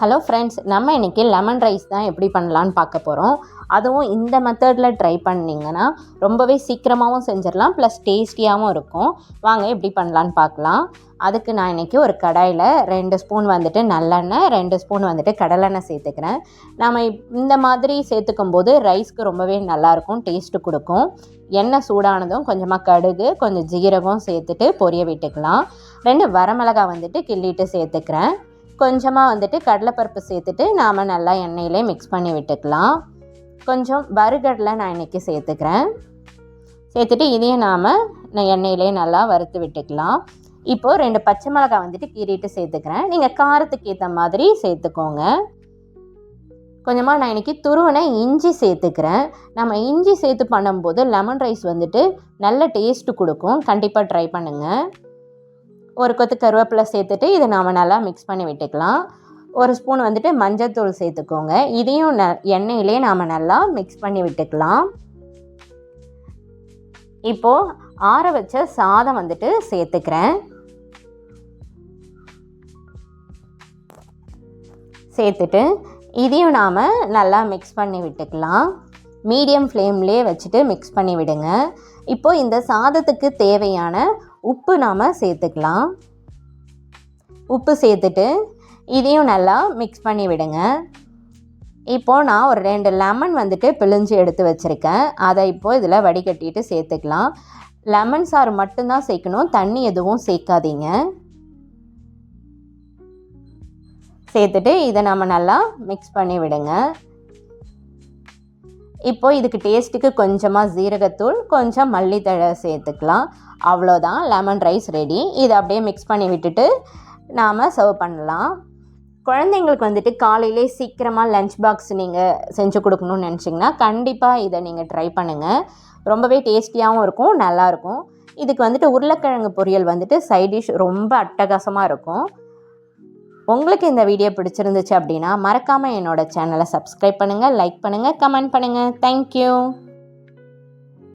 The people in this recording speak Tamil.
ஹலோ ஃப்ரெண்ட்ஸ் நம்ம இன்றைக்கி லெமன் ரைஸ் தான் எப்படி பண்ணலான்னு பார்க்க போகிறோம் அதுவும் இந்த மெத்தடில் ட்ரை பண்ணிங்கன்னா ரொம்பவே சீக்கிரமாகவும் செஞ்சிடலாம் ப்ளஸ் டேஸ்டியாகவும் இருக்கும். வாங்க எப்படி பண்ணலான்னு பார்க்கலாம். அதுக்கு நான் இன்றைக்கி ஒரு கடாயில் ரெண்டு ஸ்பூன் வந்துட்டு நல்லெண்ணெய் ரெண்டு ஸ்பூன் வந்துட்டு கடலெண்ணெய் சேர்த்துக்கிறேன். நம்ம இந்த மாதிரி சேர்த்துக்கும் போது ரைஸ்க்கு ரொம்பவே நல்லாயிருக்கும் டேஸ்ட்டு கொடுக்கும். எண்ணெய் சூடானதும் கொஞ்சமாக கடுகு கொஞ்சம் ஜீரகம் சேர்த்துட்டு பொரிய விட்டுக்கலாம். ரெண்டு வரமிளகாய் வந்துட்டு கிள்ளிட்டு சேர்த்துக்கிறேன். கொஞ்சமாக வந்துட்டு கடலைப்பருப்பு சேர்த்துட்டு நாம் நல்லா எண்ணெயிலே மிக்ஸ் பண்ணி விட்டுக்கலாம். கொஞ்சம் வறுகடலை நான் இன்றைக்கி சேர்த்துக்கிறேன். சேர்த்துட்டு இதையும் நாம் எண்ணெயிலே நல்லா வறுத்து விட்டுக்கலாம். இப்போது ரெண்டு பச்சை மிளகாய் வந்துட்டு கீறிட்டு சேர்த்துக்கிறேன். நீங்கள் காரத்துக்கு ஏற்ற மாதிரி சேர்த்துக்கோங்க. கொஞ்சமாக நான் இன்றைக்கி துருவனை இஞ்சி சேர்த்துக்கிறேன். நம்ம இஞ்சி சேர்த்து பண்ணும்போது லெமன் ரைஸ் வந்துட்டு நல்ல டேஸ்ட்டு கொடுக்கும். கண்டிப்பாக ட்ரை பண்ணுங்கள் ஒரு கொத்து கருவேப்பிலை சேர்த்துட்டு இதை நாம் நல்லா மிக்ஸ் பண்ணி விட்டுக்கலாம். ஒரு ஸ்பூன் வந்துட்டு மஞ்சள்தூள் சேர்த்துக்கோங்க. இதையும் ந எண்ணெயிலே நாம் நல்லா மிக்ஸ் பண்ணி விட்டுக்கலாம். இப்போது ஆற வச்ச சாதம் வந்துட்டு சேர்த்துக்கிறேன். சேர்த்துட்டு இதையும் நாம் நல்லா மிக்ஸ் பண்ணி விட்டுக்கலாம். மீடியம் ஃப்ளேம்லேயே வச்சுட்டு மிக்ஸ் பண்ணி விடுங்க. இப்போது இந்த சாதத்துக்கு தேவையான உப்பு நாம் சேர்த்துக்கலாம். உப்பு சேர்த்துட்டு இதையும் நல்லா மிக்ஸ் பண்ணி விடுங்க. இப்போது நான் ஒரு ரெண்டு லெமன் வந்துட்டு பிழிஞ்சு எடுத்து வச்சுருக்கேன். அதை இப்போது இதில் வடிகட்டிட்டு சேர்த்துக்கலாம். லெமன் சாறு மட்டும்தான் சேர்க்கணும். தண்ணி எதுவும் சேர்க்காதீங்க. சேர்த்துட்டு இதை நம்ம நல்லா மிக்ஸ் பண்ணி விடுங்க. இப்போ இதுக்கு டேஸ்ட்டுக்கு கொஞ்சமாக ஜீரகத்தூள் கொஞ்சம் மல்லித்தழை சேர்த்துக்கலாம். அவ்வளோதான். லெமன் ரைஸ் ரெடி இதை அப்படியே மிக்ஸ் பண்ணி விட்டுட்டு நாம் சர்வ் பண்ணலாம். குழந்தைங்களுக்கு வந்துட்டு காலையிலே சீக்கிரமாக லஞ்ச் பாக்ஸ் நீங்கள் செஞ்சு கொடுக்கணும்னு நினச்சிங்கன்னா கண்டிப்பாக இதை நீங்கள் ட்ரை பண்ணுங்கள் ரொம்பவே டேஸ்டியாகவும் இருக்கும் நல்லாயிருக்கும் இதுக்கு வந்துட்டு உருளைக்கிழங்கு பொரியல் வந்துட்டு சைட் டிஷ் ரொம்ப அட்டகாசமாக இருக்கும். உங்களுக்கு இந்த வீடியோ பிடிச்சிருந்துச்சு அப்படின்னா மறக்காமல் என்னோட சேனலை சப்ஸ்கிரைப் பண்ணுங்கள் லைக் பண்ணுங்கள் கமெண்ட் பண்ணுங்கள் தேங்க்யூ